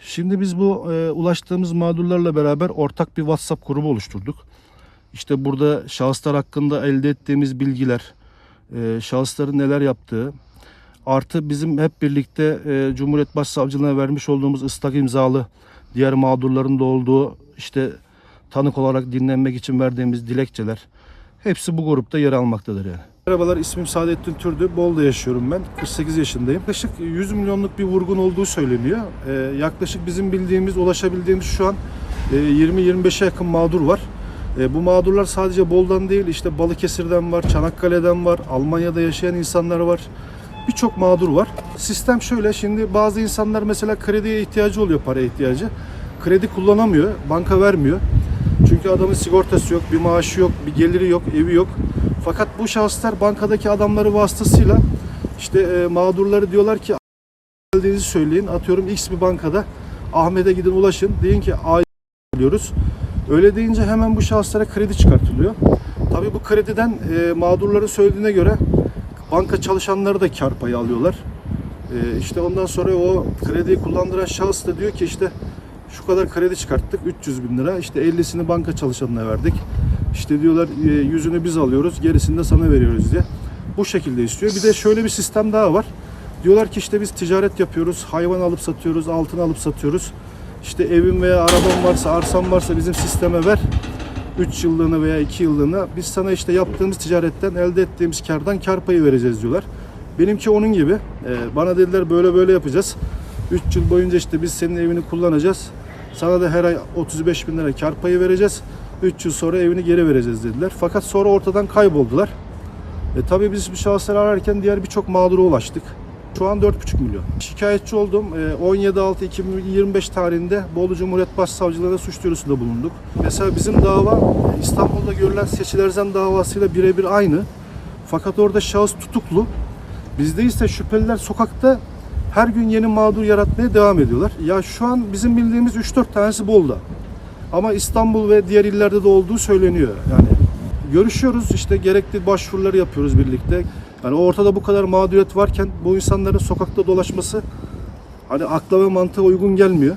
Şimdi biz bu e, ulaştığımız mağdurlarla beraber ortak bir WhatsApp grubu oluşturduk. İşte burada şahıslar hakkında elde ettiğimiz bilgiler, e, şahısların neler yaptığı, artı bizim hep birlikte e, Cumhuriyet Başsavcılığına vermiş olduğumuz ıslak imzalı diğer mağdurların da olduğu işte tanık olarak dinlenmek için verdiğimiz dilekçeler hepsi bu grupta yer almaktadır yani. Merhabalar ismim Saadettin Türdü. Bolu'da yaşıyorum ben. 48 yaşındayım. Yaklaşık 100 milyonluk bir vurgun olduğu söyleniyor. Ee, yaklaşık bizim bildiğimiz, ulaşabildiğimiz şu an e, 20-25'e yakın mağdur var. E, bu mağdurlar sadece Bol'dan değil, işte Balıkesir'den var, Çanakkale'den var, Almanya'da yaşayan insanlar var. Birçok mağdur var. Sistem şöyle, şimdi bazı insanlar mesela krediye ihtiyacı oluyor, para ihtiyacı. Kredi kullanamıyor, banka vermiyor. Çünkü adamın sigortası yok, bir maaşı yok, bir geliri yok, evi yok. Fakat bu şahıslar bankadaki adamları vasıtasıyla işte e, mağdurları diyorlar ki geldiğinizi söyleyin. Atıyorum X bir bankada Ahmet'e gidin ulaşın. Deyin ki A diyoruz. Öyle deyince hemen bu şahıslara kredi çıkartılıyor. Tabii bu krediden e, mağdurların söylediğine göre banka çalışanları da kar payı alıyorlar. E, işte ondan sonra o krediyi kullandıran şahıs da diyor ki işte şu kadar kredi çıkarttık 300 bin lira işte 50'sini banka çalışanına verdik. İşte diyorlar e, yüzünü biz alıyoruz gerisini de sana veriyoruz diye. Bu şekilde istiyor. Bir de şöyle bir sistem daha var. Diyorlar ki işte biz ticaret yapıyoruz, hayvan alıp satıyoruz, altın alıp satıyoruz. İşte evin veya araban varsa, arsan varsa bizim sisteme ver. 3 yıllığına veya 2 yıllığına biz sana işte yaptığımız ticaretten elde ettiğimiz kardan kar payı vereceğiz diyorlar. Benimki onun gibi. Ee, bana dediler böyle böyle yapacağız. 3 yıl boyunca işte biz senin evini kullanacağız. Sana da her ay 35 bin lira kar payı vereceğiz. 3 yıl sonra evini geri vereceğiz dediler. Fakat sonra ortadan kayboldular. E, tabii biz bir şahısları ararken diğer birçok mağdura ulaştık. Şu an 4,5 milyon. Şikayetçi oldum. E, 17.6.2025 tarihinde Bolu Cumhuriyet Başsavcılığı'na suç duyurusunda bulunduk. Mesela bizim dava İstanbul'da görülen Seçil Erzan davasıyla birebir aynı. Fakat orada şahıs tutuklu. Bizde ise şüpheliler sokakta her gün yeni mağdur yaratmaya devam ediyorlar. Ya şu an bizim bildiğimiz 3-4 tanesi Bolu'da. Ama İstanbul ve diğer illerde de olduğu söyleniyor. Yani görüşüyoruz işte gerekli başvuruları yapıyoruz birlikte. Yani ortada bu kadar mağduriyet varken bu insanların sokakta dolaşması hani akla ve mantığa uygun gelmiyor.